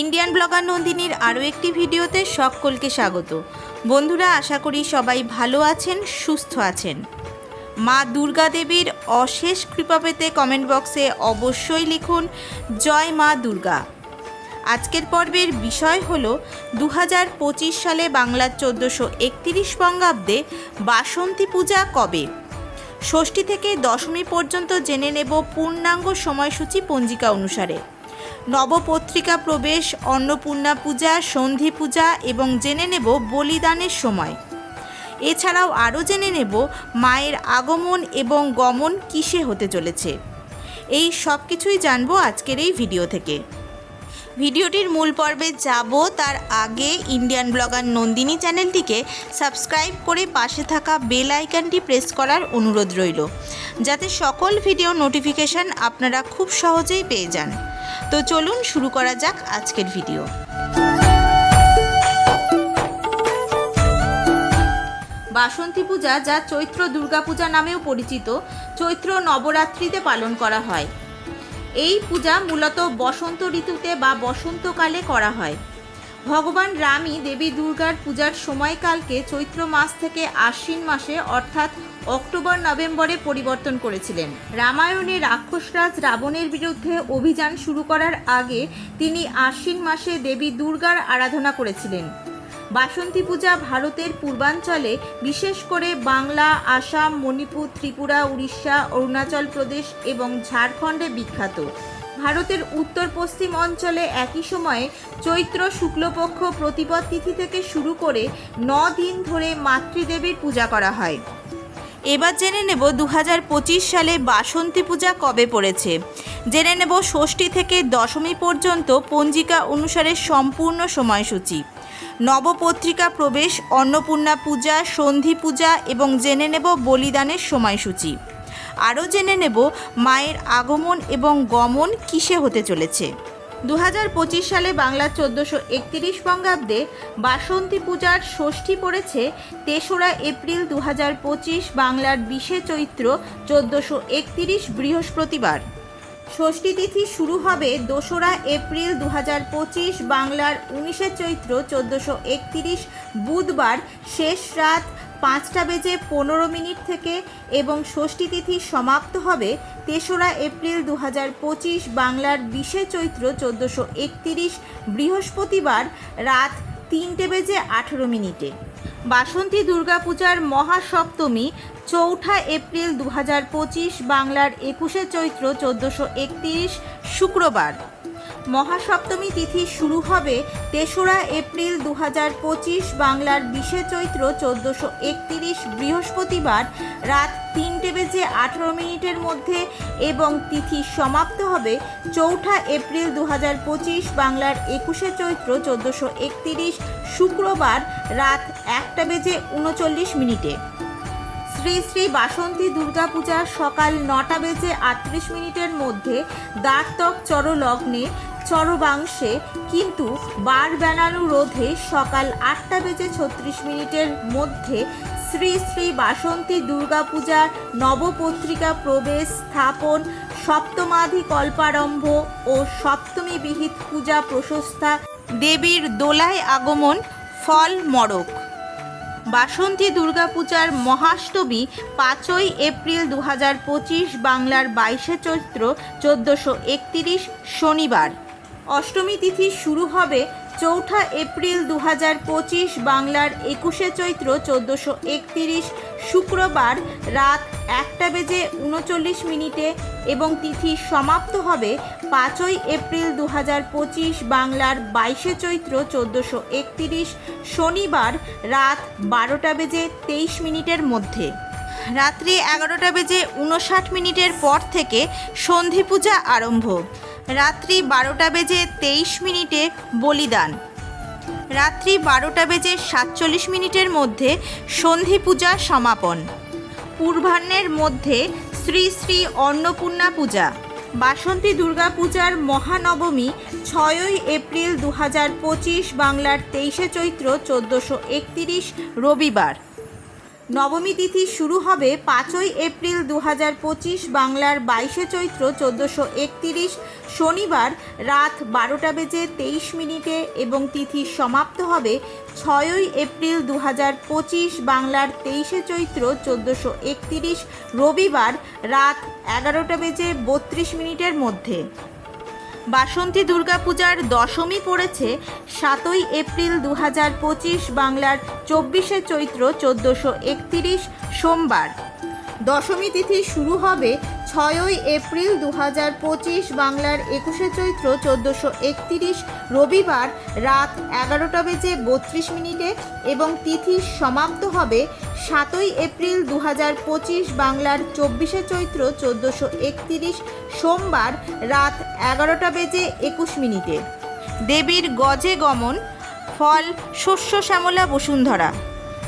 Indian blogger নন্দিনীর আরও একটি ভিডিওতে সকলকে স্বাগত। বন্ধুরা, আশা করি সবাই ভালো আছেন, সুস্থ আছেন। মা দুর্গা দেবীর অশেষ কৃপা পেতে কমেন্ট বক্সে অবশ্যই লিখুন, জয় মা দুর্গা। আজকের পর্বের বিষয় হল দু হাজার পঁচিশ সালে বাংলার চোদ্দোশো একতিরিশ বঙ্গাব্দে বাসন্তী পূজা কবে? ষষ্ঠী থেকে দশমী পর্যন্ত জেনে নেব পূর্ণাঙ্গ সময়সূচি পঞ্জিকা অনুসারে। নবপত্রিকা প্রবেশ, অন্নপূর্ণা পূজা, সন্ধি পূজা এবং জেনে নেব বলিদানের সময়। এছাড়াও আরও জেনে নেব মায়ের আগমন এবং গমন কিসে হতে চলেছে। এই সব কিছুই জানব আজকের এই ভিডিও থেকে। ভিডিওটির মূল পর্বে যাব, তার আগে ইন্ডিয়ান ব্লগার নন্দিনী চ্যানেলটিকে সাবস্ক্রাইব করে পাশে থাকা বেল আইকনটি প্রেস করার অনুরোধ রইল, যাতে সকল ভিডিও নোটিফিকেশন আপনারা খুব সহজেই পেয়ে যান। তো চলুন শুরু করা যাক আজকের ভিডিও। বাসন্তী পূজা যা চৈত্র দুর্গাপূজা নামেও পরিচিত, চৈত্র নবরাত্রিতে পালন করা হয়। এই পূজা মূলত বসন্ত ঋতুতে বা বসন্তকালে করা হয়। ভগবান রামই দেবী দুর্গার পূজার সময়কালকে চৈত্র মাস থেকে আশ্বিন মাসে, অর্থাৎ অক্টোবর, নভেম্বরে পরিবর্তন করেছিলেন। রামায়ণে রাক্ষসরাজ রাবণের বিরুদ্ধে অভিযান শুরু করার আগে তিনি আশ্বিন মাসে দেবী দুর্গার আরাধনা করেছিলেন। বাসন্তী পূজা ভারতের পূর্বাঞ্চলে, বিশেষ করে বাংলা, আসাম, মণিপুর, ত্রিপুরা, উড়িষ্যা, অরুণাচল প্রদেশ এবং ঝাড়খণ্ডে বিখ্যাত। ভারতের উত্তর পশ্চিম অঞ্চলে একই সময়ে চৈত্র শুক্লপক্ষ প্রতিপদ তিথি থেকে শুরু করে ন দিন ধরে মাতৃদেবীর পূজা করা হয়। এবার জেনে নেব দু হাজার পঁচিশ সালে বাসন্তী পূজা কবে পড়েছে। জেনে নেব ষষ্ঠী থেকে দশমী পর্যন্ত পঞ্জিকা অনুসারে সম্পূর্ণ সময়সূচি। নবপত্রিকা প্রবেশ, অন্নপূর্ণা পূজা, সন্ধি পূজা এবং জেনে নেব বলিদানের সময়সূচি। আরও জেনে নেব মায়ের আগমন এবং গমন কিসে হতে চলেছে। দুহাজার পঁচিশ সালে বাংলার চোদ্দোশো একত্রিশ বঙ্গাব্দে বাসন্তী পূজার ষষ্ঠী পড়েছে তেসরা এপ্রিল দু বাংলার বিশে চৈত্র চোদ্দোশো একত্রিশ বৃহস্পতিবার। ষষ্ঠী তিথি শুরু হবে দোসরা এপ্রিল দু হাজার পঁচিশ বাংলার উনিশে চৈত্র চোদ্দোশো একতিরিশ বুধবার শেষ রাত পাঁচটা বেজে পনেরো মিনিট থেকে এবং ষষ্ঠী তিথি সমাপ্ত হবে তেসরা এপ্রিল দু পঁচিশ বাংলার বিশে চৈত্র চোদ্দোশো একতিরিশ বৃহস্পতিবার রাত তিনটে বেজে আঠেরো মিনিটে। বাসন্তী দুর্গাপূজার মহাসপ্তমী চৌঠা এপ্রিল দু পঁচিশ বাংলার একুশে চৈত্র চোদ্দোশো একতিরিশ শুক্রবার। মহাসপ্তমী তিথি শুরু হবে তেসরা এপ্রিল দু হাজার পঁচিশ বাংলার বিশে চৈত্র চোদ্দোশো একতিরিশ বৃহস্পতিবার। রাত তিনটে বেজে আঠেরো মিনিটের মধ্যে এবং তিথি সমাপ্ত হবে চৌঠা এপ্রিল দু হাজার পঁচিশ বাংলার একুশে চৈত্র চোদ্দোশো একতিরিশ শুক্রবার রাত একটা বেজে উনচল্লিশ মিনিটে। শ্রী শ্রী বাসন্তী দুর্গাপূজা সকাল নটা বেজে আটত্রিশ মিনিটের মধ্যে দ্বারতক চরলগ্নে চরবাংশে, কিন্তু বার বেড়ানো রোধে সকাল আটটা বেজে ছত্রিশ মিনিটের মধ্যে শ্রী শ্রী বাসন্তী দুর্গাপূজার নবপত্রিকা প্রবেশ স্থাপন, সপ্তমাধি কল্পারম্ভ ও সপ্তমী বিহিত পূজা প্রশস্তা, দেবীর দোলায় আগমন, ফল মরক বাসন্তী দুর্গাপূজার মহাষ্টমী পাঁচই এপ্রিল দু হাজার পঁচিশ বাংলার বাইশে চৈত্র চোদ্দোশো শনিবার। অষ্টমী তিথি শুরু হবে চৌঠা এপ্রিল দু পঁচিশ বাংলার একুশে চৈত্র চোদ্দোশো একতিরিশ শুক্রবার রাত একটা বেজে উনচল্লিশ মিনিটে এবং তিথি সমাপ্ত হবে পাঁচই এপ্রিল দু পঁচিশ বাংলার বাইশে চৈত্র চোদ্দোশো একতিরিশ শনিবার রাত বারোটা বেজে তেইশ মিনিটের মধ্যে। রাত্রি এগারোটা বেজে উনষাট মিনিটের পর থেকে সন্ধি পূজা আরম্ভ। রাত্রি বারোটা বেজে তেইশ মিনিটে বলিদান। রাত্রি বারোটা বেজে সাতচল্লিশ মিনিটের মধ্যে সন্ধি পূজা সমাপন। পূর্বাহ্নের মধ্যে শ্রী শ্রী অন্নপূর্ণা পূজা। বাসন্তী দুর্গা পূজার মহানবমী ছয়ই এপ্রিল দু হাজার পঁচিশ বাংলার তেইশে চৈত্র চোদ্দোশো একতিরিশ রবিবার। নবমী তিথি শুরু হবে পাঁচই এপ্রিল দু পঁচিশ বাংলার বাইশে চৈত্র চোদ্দোশো একতিরিশ। শনিবার রাত বারোটা বেজে তেইশ মিনিটে এবং তিথি সমাপ্ত হবে ছয়ই এপ্রিল দু পঁচিশ বাংলার তেইশে চৈত্র চোদ্দোশো একতিরিশ। রবিবার রাত এগারোটা বেজে বত্রিশ মিনিটের মধ্যে। বাসন্তী দুর্গাপূজার দশমী পড়েছে সাতই এপ্রিল দু হাজার পঁচিশ বাংলার চব্বিশে চৈত্র চোদ্দোশো একতিরিশ সোমবার। দশমী তিথি শুরু হবে ছয়ই এপ্রিল দু হাজার পঁচিশ বাংলার একুশে চৈত্র চোদ্দোশো একতিরিশ রবিবার রাত এগারোটা বেজে বত্রিশ মিনিটে এবং তিথি সমাপ্ত হবে সাতই এপ্রিল দু হাজার পঁচিশ বাংলার চব্বিশে চৈত্র চোদ্দোশো একতিরিশ সোমবার রাত এগারোটা বেজে একুশ মিনিটে। দেবীর গজে গমন, ফল শস্য শ্যামলা বসুন্ধরা।